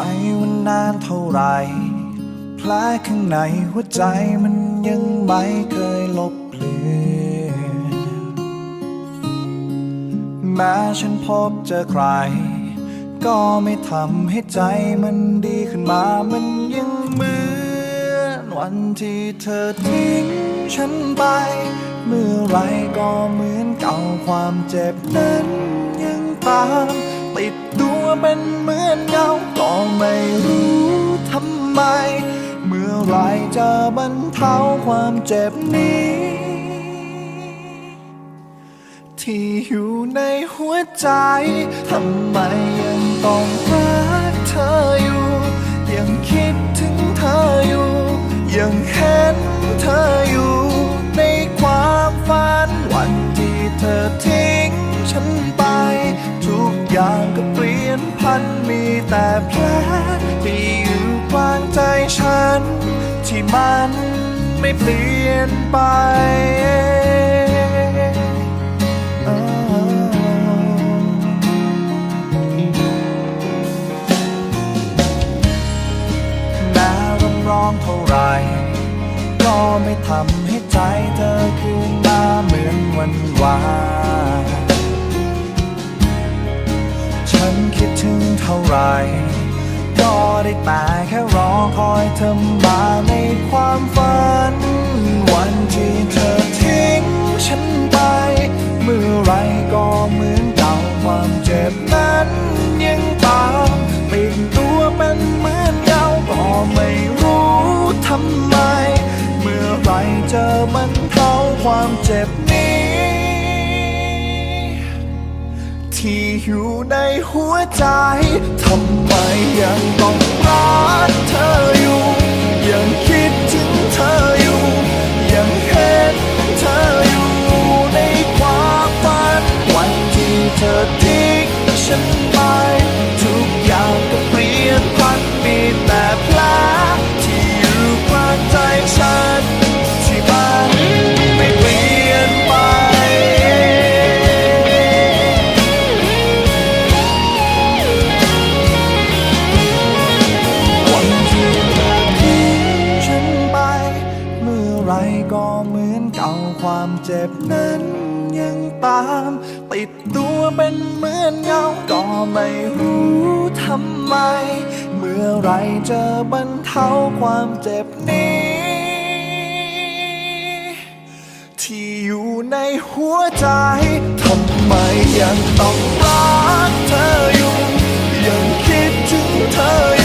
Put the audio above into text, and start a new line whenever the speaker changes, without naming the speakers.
ไปวันนานเท่าไรแผลข้างในหัวใจมันยังไม่เคยลบเลือนแม้ฉันพบเจอใคร ก็ไม่ทำให้ใจมันดีขึ้นมา มันยังเหมือนวันที่เธอทิ้งฉันไป เมื่อไรก็เหมือนเก่าความเจ็บนั้นยังตามติด เป็นเหมือนเงาก็ไม่รู้ทำไม เมื่อไรจะบรรเทาความเจ็บนี้ ที่อยู่ในหัวใจทำไมยังต้องรักเธออยู่ ยังคิดถึงเธออยู่ ยังเห็นเธออยู่ในความฝันวันที่เธอทิ้งฉันไป ทุกอย่างก็ แต่แผลที่อยู่กลางใจฉัน ที่มันไม่เปลี่ยนไปแม้ร้องร้องเท่าไร ก็ไม่ทำให้ใจเธอคืนมาเหมือนวันวาน ได้แต่แค่รอคอยเธอมาในความฝัน วันที่เธอทิ้งฉันไป เมื่อไรก็เหมือนเก่าความเจ็บนั้นยังตามติดตัวเป็นเหมือนเงาก็ไม่รู้ทำไม เมื่อไรเจะบรรเทาความเจ็บ ที่อยู่ในหัวใจ ทำไมยังต้องรักเธออยู่ ยังคิดถึงเธออยู่ ยังเห็นเธออยู่ในความฝัน วันที่เธอทิ้งฉัน ก็เหมือนเก่าความเจ็บนั้นยังตาม ติดตัวเป็นเหมือนเงา ก็ไม่รู้ทำไม เมื่อไรจะบรรเทาความเจ็บนี้ ที่อยู่ในหัวใจทำไมยังต้องรักเธออยู่ ยังคิดถึงเธอ